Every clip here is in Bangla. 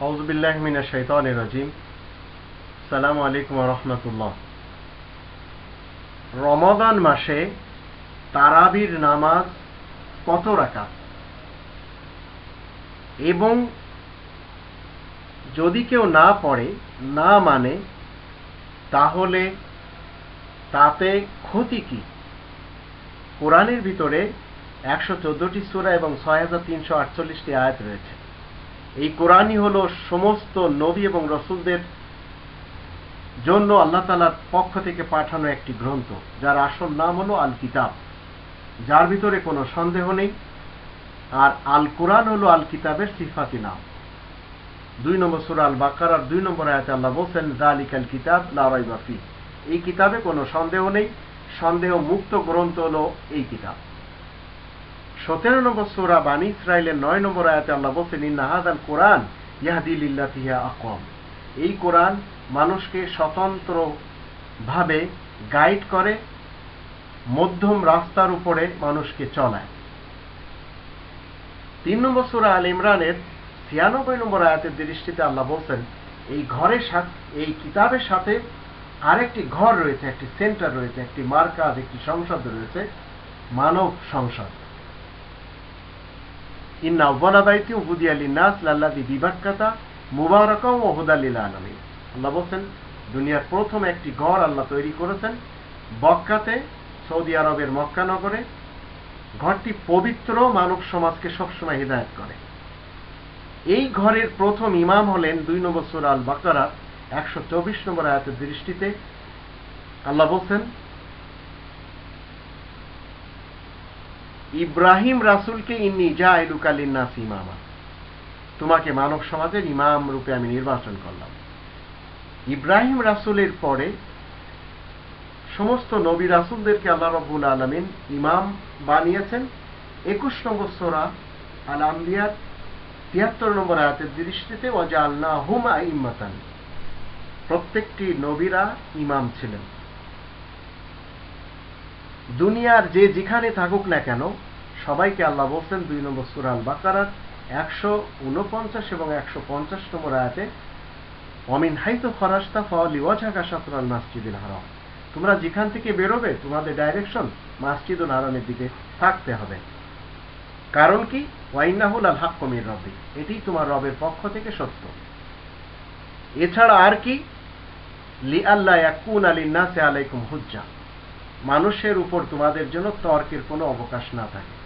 আউজবিল্লাহ তারাবির নামাজ কত রাকাত? এবং যদি কেউ না পড়ে, না মানে তাহলে তাতে ক্ষতি কি? কোরআনের ভিতরে একশো চোদ্দটি সুরা এবং ছয় হাজার তিনশো আটচল্লিশটি আয়াত রয়েছে। এই কোরআনই হল সমস্ত নবী এবং রসুলদের জন্য আল্লাহ তালার পক্ষ থেকে পাঠানো একটি গ্রন্থ, যার আসল নাম হলো আল কিতাব যার ভিতরে কোনো সন্দেহ নেই। আর আল কোরআন হলো আল কিতাবের সিফাতি নাম। দুই নম্বর সুরা আল বাকার আর দুই নম্বর আয়াতে আল্লাহ বলছেন জালিক আল কিতাব লারাই বাফি এই কিতাবে কোনো সন্দেহ নেই। সন্দেহ মুক্ত গ্রন্থ হলো এই কিতাব। সতেরো নম্বর সুরা বানী ইসরায়েলের নয় নম্বর আয়াতে আল্লাহ বলছেন ইন্নাহাদ আল কোরআন ইয়াহাদিল্লাহিয়া আকম এই কোরআন মানুষকে স্বতন্ত্র ভাবে গাইড করে, মধ্যম রাস্তার উপরে মানুষকে চলায়। তিন নম্বর সুরা আল ইমরানের ছিয়ানব্বই নম্বর আয়াতের দৃষ্টিতে আল্লাহ বলছেন, এই ঘরের সাথে, এই কিতাবের সাথে আরেকটি ঘর রয়েছে, একটি সেন্টার রয়েছে, একটি মার্কাজ, একটি সংসদ রয়েছে, মানব সংসদ। ইন্না উব্বালাবাইতি উবুদি আলী নাস লাল্লাদি বিবাক্কাতা মুবারকম ও হুদালিল আলমী বলছেন, দুনিয়ার প্রথম একটি ঘর আল্লাহ তৈরি করেছেন। বক্কাতে, সৌদি আরবের মক্কা নগরে। ঘরটি পবিত্র মানব সমাজকে সবসময় হৃদায়ত করে। এই ঘরের প্রথম ইমাম হলেন দুই নম্বর সুর আল বাকারা একশো চব্বিশ নম্বর আয়াতের দৃষ্টিতে আল্লাহ বলছেন ইব্রাহিম রাসুলকে ইন্নি যা এলুকালিন্নাস ইমামা তোমাকে মানব সমাজের ইমাম রূপে আমি নির্বাচন করলাম। ইব্রাহিম রাসুলের পরে সমস্ত নবী রাসুলদেরকে আল্লাহ রবুল আলমিন ইমাম বানিয়েছেন। একুশ নম্বর সোরা আল আম্বিয়ার তিয়াত্তর নম্বর আয়াতের দৃষ্টিতে ওজা আল্লাহ হুমা ইম্মাতান প্রত্যেকটি নবীরা ইমাম ছিলেন। দুনিয়ার যে যেখানে থাকুক না কেন সবাইকে আল্লাহ বলছেন দুই নম্বর সুরাল বাকারার একশো উনপঞ্চাশ এবং একশো পঞ্চাশ নম্বর আয়াতে অমিন হাইতো ফরাস্তা ফলি ওয়াঝাকা সতরাল মাসজিদুল হারাম। তোমরা যেখান থেকে বেরোবে, তোমাদের ডাইরেকশন মাসজিদুল হারামের দিকে থাকতে হবে। কারণ কি? ওয়াইনাহুল আল হাক কমির রবি এটি তোমার রবের পক্ষ থেকে সত্য। এছাড়া আর কি? লি আল্লাহ ইয়াকুন আলিন্নাসে আলাইকুম হুজ্জা। মানুষের উপর তোমাদের জন্য তর্কের কোনো অবকাশ না থাকে।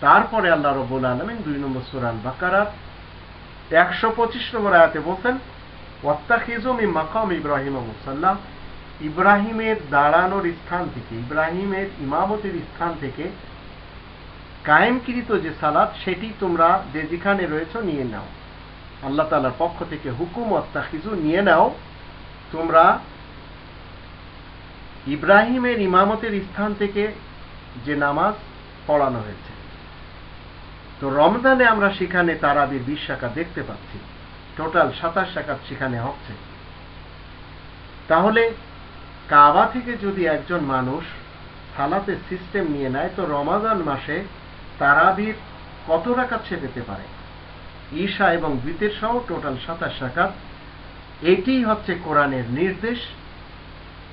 তারপরে আল্লাহ রবুল আলমিন দুই নম্বর সুরান বাকারাত একশো পঁচিশ নম্বর আয়াতে বলছেন ওয়াত্তাখিজুমি মাকাম ইব্রাহিম মুসাল্লাম। ইব্রাহিমের দাঁড়ানোর স্থান থেকে, ইব্রাহিমের ইমামতের স্থান থেকে কায়েমকৃত যে সালাদ সেটি তোমরা যে যেখানে রয়েছ নিয়ে নাও। আল্লাহ তালার পক্ষ থেকে হুকুম অত্তাখিজু নিয়ে নাও। তোমরা ইব্রাহিমের ইমামতের স্থান থেকে যে নামাজ পড়ানো হয়েছে। তো রমজানে আমরা সেখানে তারাবির বিশ শাখা দেখতে পাচ্ছি। টোটাল সাতাশ শাখা সেখানে হচ্ছে। তাহলে কাবা থেকে যদি একজন মানুষ সালাতের সিস্টেম নিয়ে নেয়, তো রমাজান মাসে তারাবির কত রাকাত সে পেতে পারে? ঈশা এবং বিতের সহ টোটাল সাতাশ শাখাত এটি হচ্ছে কোরআনের নির্দেশ।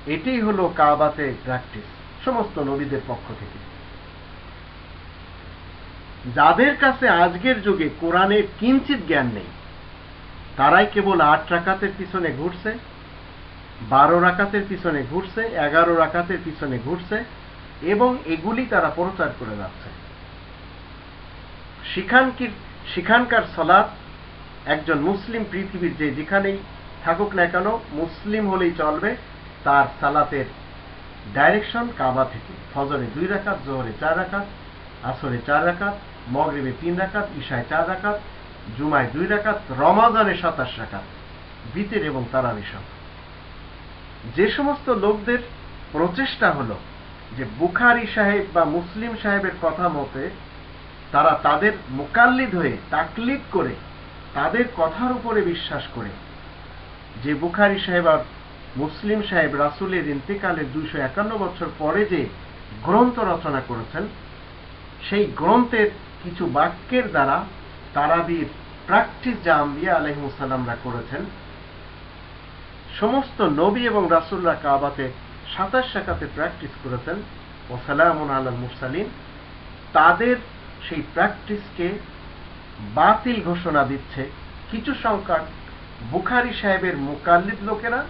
এটাই হলো কাবাতে প্র্যাকটিস সমস্ত নবীদের পক্ষ থেকে। যাদের কাছে আজকের যুগে কোরআনের কিঞ্চিত জ্ঞান নেই, তারাই কেবল আট রাকাতের পিছনে ঘুরছে, বারো রাকাতের পিছনে ঘুরছে, এগারো রাকাতের পিছনে ঘুরছে, এবং এগুলি তারা প্রচার করে যাচ্ছে। সেখানকির সেখানকার সলাৎ একজন মুসলিম পৃথিবীর যে যেখানেই থাকুক না কেন, মুসলিম হলেই চলবে তার সালাতের ডাইরেকশন কাবা থেকে। ফজরে দুই রাকাত, জোহরে চার রাকাত আসরে চার রাকাত, মগরিবে তিন রাকাত, ঈশায় চার রাকাত, জুমায় দুই রাকাত, রমাজানে সাতাশ রাকাত, বিতের এবং তারাবি সহ যে সমস্ত লোকদের প্রচেষ্টা হলো যে বুখারি সাহেব বা মুসলিম সাহেবের কথা মতে তারা তাদের মোকাল্লিদ হয়ে তাকলিদ করে তাদের কথার উপরে বিশ্বাস করে। যে বুখারি সাহেব আর মুসলিম সাহেব রাসুলের ইন্তেকালের দুইশো একান্ন বছর পরে যে গ্রন্থ রচনা করেছেন সেই গ্রন্থের কিছু বাক্যের দ্বারা তারাবির প্র্যাকটিস যা আম্বিয়া আলহিমসাল্লামরা করেছেন, সমস্ত নবী এবং রাসুলরা কাবাতে সাতাশ শাখাতে প্র্যাকটিস করেছেন ও সালামুন আল মুরসালিন, তাদের সেই প্র্যাকটিসকে বাতিল ঘোষণা দিচ্ছে কিছু সংখ্যক বুখারি সাহেবের মোকাল্লিদ লোকেরা,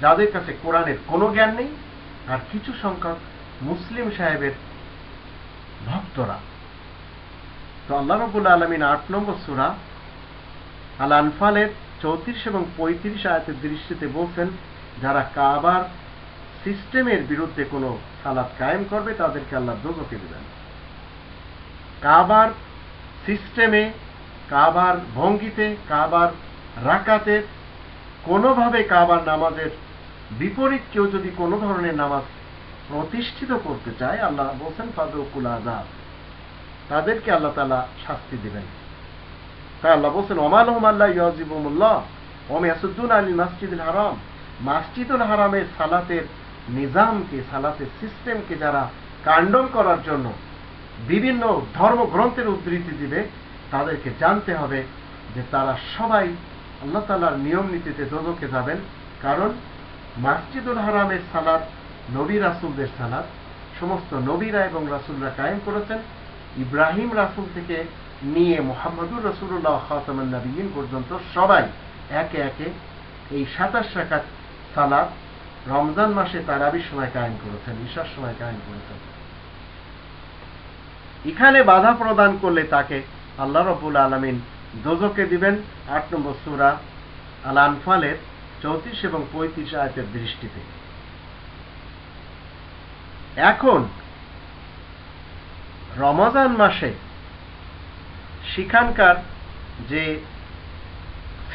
যাদের কাছে কোরআনের কোনো জ্ঞান নেই, আর কিছু সংখ্যক মুসলিম সাহেবের ভক্তরা। তো আল্লাহ রবুল্লা আলমিন আট নম্বর সুরা আল আনফালের চৌত্রিশ এবং পঁয়ত্রিশ আয়াতের দৃষ্টিতে বলছেন, যারা কাবার সিস্টেমের বিরুদ্ধে কোনো সালাদ কায়েম করবে, তাদেরকে আল্লাহ দোজকে দেবেন। কাবার সিস্টেমে, কাবার ভঙ্গিতে, কাবার রাকাতে কোনোভাবে কাবার নামাজের বিপরীত কেউ যদি কোনো ধরনের নামাজ প্রতিষ্ঠিত করতে চায় আল্লাহ বলছেন, ফাদুকুল আজাদ তাদেরকে আল্লাহ তালা শাস্তি দেবেন। তাই আল্লাহ বলছেন ওমাল আল্লাহ ইয়াজিবুল্লাহ ওম ইয়াসুদ্দুন আলী মাসজিদুল হারাম। মাসজিদুল হারামের সালাতের নিজামকে, সালাতের সিস্টেমকে যারা কাণ্ডন করার জন্য বিভিন্ন ধর্মগ্রন্থের উদ্ধৃতি দিবে, তাদেরকে জানতে হবে যে তারা সবাই আল্লাহ তালার নিয়ম নীতিতে দোদকে যাবেন। কারণ মাসজিদুল হারামের সালাদ নবী রাসুলদের সালাদ সমস্ত নবীরা এবং রাসুলরা কায়েম করেছেন। ইব্রাহিম রাসুল থেকে নিয়ে মোহাম্মদুর রসুল্লাহ খাতামান নবীন পর্যন্ত সবাই একে একে এই সাতাশ রাখাত সালাদ রমজান মাসে তারাবির সময় কায়েম করেছেন ঈশার সময় কায়েম করেছেন। এখানে বাধা প্রদান করলে তাকে আল্লাহ রবুল আলমিন দোজকে দিবেন। আট নম্বর সুরা আল আনফালের চৌত্রিশ এবং পঁয়ত্রিশ আয়তের দৃষ্টিতে। এখন, রমজান মাসে সেখানকার যে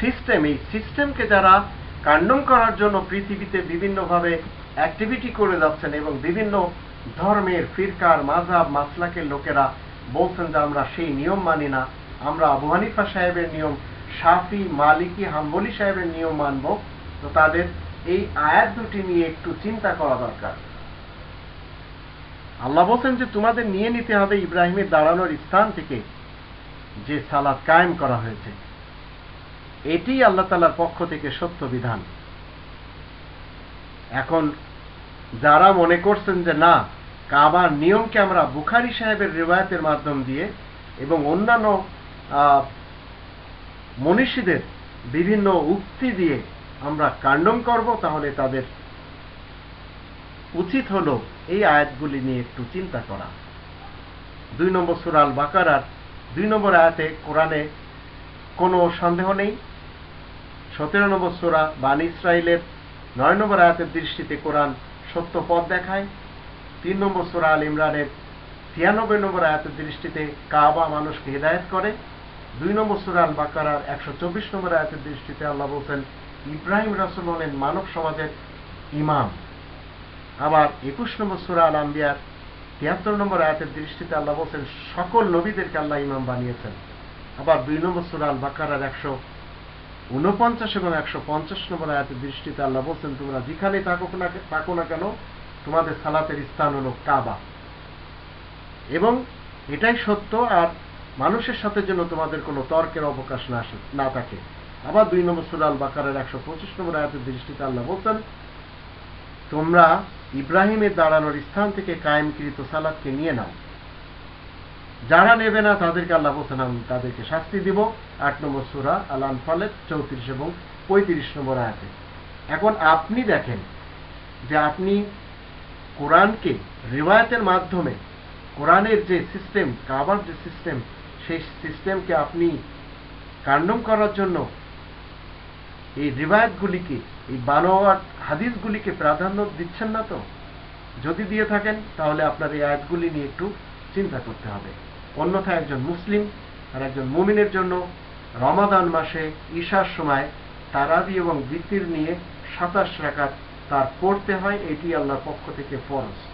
সিস্টেম এই সিস্টেমকে যারা কাণ্ডন করার জন্য পৃথিবীতে বিভিন্নভাবে অ্যাক্টিভিটি করে যাচ্ছেন এবং বিভিন্ন ধর্মের ফিরকার মাঝাব মাসলাকের লোকেরা বলছেন যে আমরা সেই নিয়ম মানি না। আমরা আবু হানিফা সাহেবের নিয়ম সাফি মালিকি, হাম্বলি সাহেবের নিয়ম মানব। তো তাদের এই আয়াত দুটি নিয়ে একটু চিন্তা করা দরকার। আল্লাহ বলছেন যে তোমাদের নিয়ে নিতে হবে ইব্রাহিমের দাঁড়ানোর স্থান থেকে যে সালাদ কায়েম করা হয়েছে। এটি আল্লাহ তালার পক্ষ থেকে সত্য বিধান। এখন যারা মনে করছেন যে না, কাবার নিয়মকে আমরা বুখারি সাহেবের রেওয়ায়তের মাধ্যম দিয়ে এবং অন্যান্য মনীষীদের বিভিন্ন উক্তি দিয়ে আমরা কাণ্ডন করব, তাহলে তাদের উচিত হলো এই আয়াতগুলি নিয়ে একটু চিন্তা করা। দুই নম্বর সুরাল বাকারার দুই নম্বর আয়াতে কোরআনে কোনো সন্দেহ নেই। সতেরো নম্বর সোরা বান ইসরায়েলের নয় নম্বর আয়াতের দৃষ্টিতে কোরআন সত্য পথ দেখায়। তিন নম্বর সোরা আল ইমরানের ছিয়ানব্বই নম্বর আয়াতের দৃষ্টিতে কাবা মানুষকে হেদায়ত করে। দুই নম্বর সুরা আল বাকারার একশো চব্বিশ নম্বর আয়াতের দৃষ্টিতে আল্লাহ বলছেন, ইব্রাহিম রাসুল হলেন মানব সমাজের ইমাম। আবার একুশ নম্বর সুরা আল আম্বিয়ার তিয়াত্তর নম্বর আয়াতের দৃষ্টিতে আল্লাহ বলছেন, সকল নবীদেরকে আল্লাহ ইমাম বানিয়েছেন। আবার দুই নম্বর সুরা আল বাকারার একশো উনপঞ্চাশ এবং একশো পঞ্চাশ নম্বর আয়াতের দৃষ্টিতে আল্লাহ বলছেন, তোমরা যেখানে থাকো না থাকো না কেন, তোমাদের সালাতের স্থান হলো কাবা। এবং এটাই সত্য, আর মানুষের সাথে যেন তোমাদের কোনো তর্কের অবকাশ না আসে না থাকে। আবার দুই নম্বর সুরাল বাকারের একশো পঁচিশ নম্বর আয়াতের দৃষ্টিতে আল্লাহ বলছেন, তোমরা ইব্রাহিমের দাঁড়ানোর স্থান থেকে কায়েমকৃত সালাদকে নিয়ে নাও। যারা নেবে না, তাদেরকে আল্লাহ বলছেন, আমি তাদেরকে শাস্তি দিব। আট নম্বর সুরা আল আনফালের চৌত্রিশ এবং পঁয়ত্রিশ নম্বর আয়াতে। এখন আপনি দেখেন যে আপনি কোরআনকে রিওয়ায়তের মাধ্যমে, কোরআনের যে সিস্টেম, কাবার যে সিস্টেম, সেই সিস্টেমকে আপনি কাণ্ডম করার জন্য এই রিবায়তগুলিকে এই বানোয়াট হাদিসগুলিকে প্রাধান্য দিচ্ছেন না তো? যদি দিয়ে থাকেন, তাহলে আপনার এই আয়াতগুলি নিয়ে একটু চিন্তা করতে হবে। অন্যথায় একজন মুসলিম আর একজন মুমিনের জন্য রমাদান মাসে ঈশার সময় তারাবি এবং বৃত্তির নিয়ে সাতাশ রাকাত তার পড়তে হয়, এটি আল্লাহর পক্ষ থেকে ফরজ।